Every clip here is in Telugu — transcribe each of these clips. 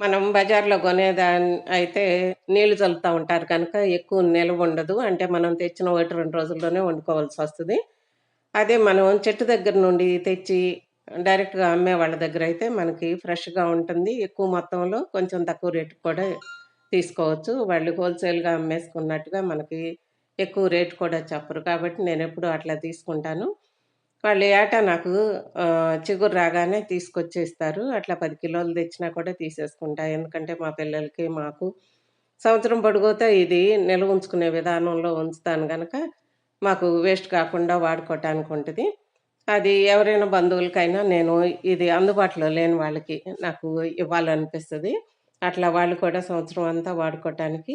మనం బజార్‌లో కొనేదాన్ అయితే నీళ్ళు చల్లుతూ ఉంటారు కనుక ఎక్కువ నిల్వ ఉండదు. అంటే మనం తెచ్చిన 1, 2 రోజుల్లోనే వండుకోవాల్సి వస్తుంది అదే మనం చెట్టు దగ్గర నుండి తెచ్చి డైరెక్ట్‌గా అమ్మే వాళ్ళ దగ్గర అయితే మనకి ఫ్రెష్‌గా ఉంటుంది. ఎక్కువ మొత్తంలో కొంచెం తక్కువ రేటుకి కూడా తీసుకోవచ్చు. వాళ్ళు హోల్‌సేల్‌గా అమ్మేసుకున్నట్టుగా మనకి ఎక్కువ రేటు కూడా చెప్పరు. కాబట్టి నేను ఎప్పుడూ అట్లా తీసుకుంటాను. వాళ్ళు ఏటా నాకు ఆహ్, చిగురు రాగానే తీసుకొచ్చేస్తారు అట్లా 10 కిలోలు తెచ్చినా కూడా తీసేసుకుంటా. ఎందుకంటే మా పిల్లలకి, మాకు సంవత్సరం పొడుగుతా ఇది నిల్వ ఉంచుకునే విధానంలో ఉంచుతాను గనక మాకు వేస్ట్ కాకుండా వాడుకోవటానికి ఉంటది. అది ఎవరైనా బంధువులకైనా నేను ఇది అందుబాటులో లేని వాళ్ళకి నాకు ఇవ్వాలనిపిస్తది. అట్లా వాళ్ళు కూడా సంవత్సరం అంతా వాడుకోవటానికి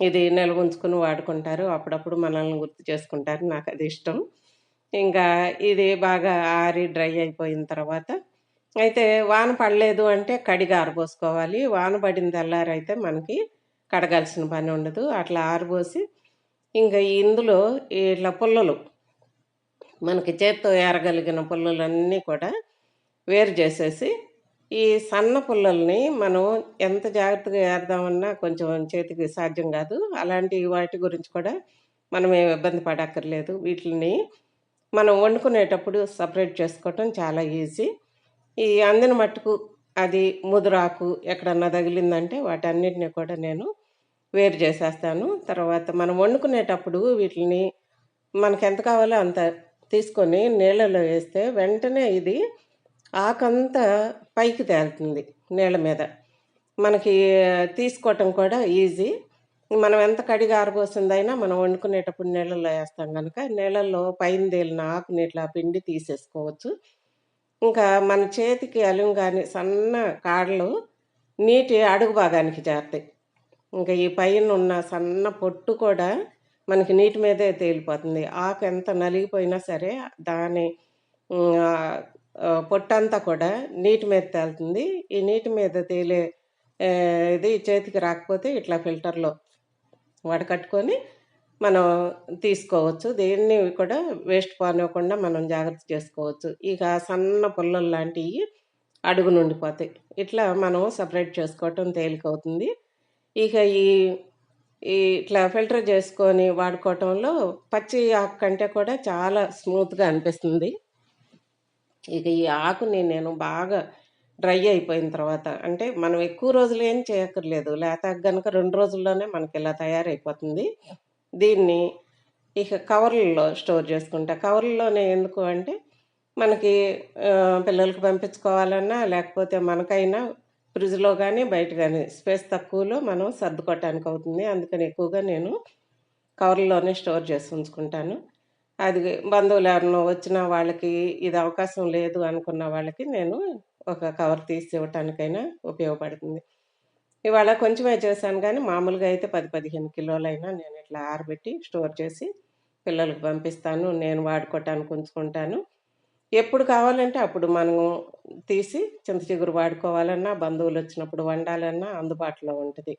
ఇది నిల్వ ఉంచుకొని వాడుకుంటారు. అప్పుడప్పుడు మనల్ని గుర్తు చేసుకుంటారు. నాకది ఇష్టం. ఇంకా ఇది బాగా ఆరి డ్రై అయిపోయిన తర్వాత అయితే వాన పడలేదు అంటే కడిగి ఆరబోసుకోవాలి. వాన పడిన తెల్లారైతే మనకి కడగాల్సిన పని ఉండదు. అట్లా ఆరబోసి ఇంకా ఇందులో ఇట్లా పుల్లలు మనకి చేత్తో ఏరగలిగిన పుల్లలన్నీ కూడా వేరు చేసేసి, ఈ సన్న పుల్లల్ని మనం ఎంత జాగ్రత్తగా ఏరదామన్నా కొంచెం చేతికి సాధ్యం కాదు. అలాంటి వాటి గురించి కూడా మనం ఏమి ఇబ్బంది పడక్కర్లేదు. వీటిల్ని మనం వండుకునేటప్పుడు సపరేట్ చేసుకోవటం చాలా ఈజీ. ఈ అందిన మట్టుకు అది ముదురాకు ఎక్కడన్నా తగిలిందంటే వాటన్నిటిని కూడా నేను వేరు చేసేస్తాను. తర్వాత మనం వండుకునేటప్పుడు వీటిని మనకు ఎంత కావాలో అంత తీసుకొని నీళ్ళలో వేస్తే వెంటనే ఇది ఆకంతా పైకి తేలుతుంది నీళ్ళ మీద. మనకి తీసుకోవటం కూడా ఈజీ. మనం ఎంత కడిగి ఆరబోసిందైనా మనం వండుకునేటప్పుడు నీళ్ళల్లో వేస్తాం కనుక నీళ్ళల్లో పైన తేలిన ఆకుని ఇట్లా పిండి తీసేసుకోవచ్చు. ఇంకా మన చేతికి అలుంగానే సన్న కాడలు నీటి అడుగు భాగానికి చేరుతాయి ఇంకా ఈ పైన ఉన్న సన్న పొట్టు కూడా మనకి నీటి మీదే తేలిపోతుంది. ఆకు ఎంత నలిగిపోయినా సరే దాని పొట్టంతా కూడా నీటి మీద తేలుతుంది. ఈ నీటి మీద తేలే ఇది చేతికి రాకపోతే ఇట్లా ఫిల్టర్‌లో వడకట్టుకొని మనం తీసుకోవచ్చు. దేన్ని కూడా వేస్ట్ పోనివ్వకుండా మనం జాగ్రత్త చేసుకోవచ్చు. ఇక సన్న పుల్లలు లాంటియి అడుగునుండిపోతాయి. ఇట్లా మనం సపరేట్ చేసుకోవటం తేలికవుతుంది. ఇక ఈ ఈ ఇట్లా ఫిల్టర్ చేసుకొని వాడుకోవటంలో పచ్చి ఆకు కంటే కూడా చాలా స్మూత్‌గా అనిపిస్తుంది. ఇక ఈ ఆకుని నేను బాగా డ్రై అయిపోయిన తర్వాత అంటే మనం ఎక్కువ రోజులు ఏం చేయక్కర్లేదు. లేతాకు గనుక 2 రోజుల్లోనే మనకి ఇలా తయారైపోతుంది. దీన్ని ఇక కవర్లలో స్టోర్ చేసుకుంటా. కవర్లలోనే ఎందుకు అంటే మనకి పిల్లలకు పిల్లలకి పంపించుకోవాలన్నా లేకపోతే మనకైనా ఫ్రిడ్జ్‌లో కానీ బయట కానీ స్పేస్ తక్కువలో మనం సర్దుకోవటానికి అవుతుంది. అందుకని ఎక్కువగా నేను కవర్లోనే స్టోర్ చేసి ఉంచుకుంటాను. అది బంధువులు ఎవరినో వచ్చినా వాళ్ళకి ఇది అవకాశం లేదు అనుకున్న వాళ్ళకి నేను ఒక కవర్ తీసి ఇవ్వటానికైనా ఉపయోగపడుతుంది. ఇవాళ కొంచెమే చేశాను కానీ మామూలుగా అయితే 10, 15 కిలోలైనా నేను ఇట్లా ఆరబెట్టి స్టోర్ చేసి పిల్లలకి పంపిస్తాను. నేను వాడుకోవటానికి ఉంచుకుంటాను. ఎప్పుడు కావాలంటే అప్పుడు మనము తీసి చింత చిగురు వాడుకోవాలన్నా, బంధువులొచ్చినప్పుడు వండాలన్నా అందుబాటులో ఉంటుంది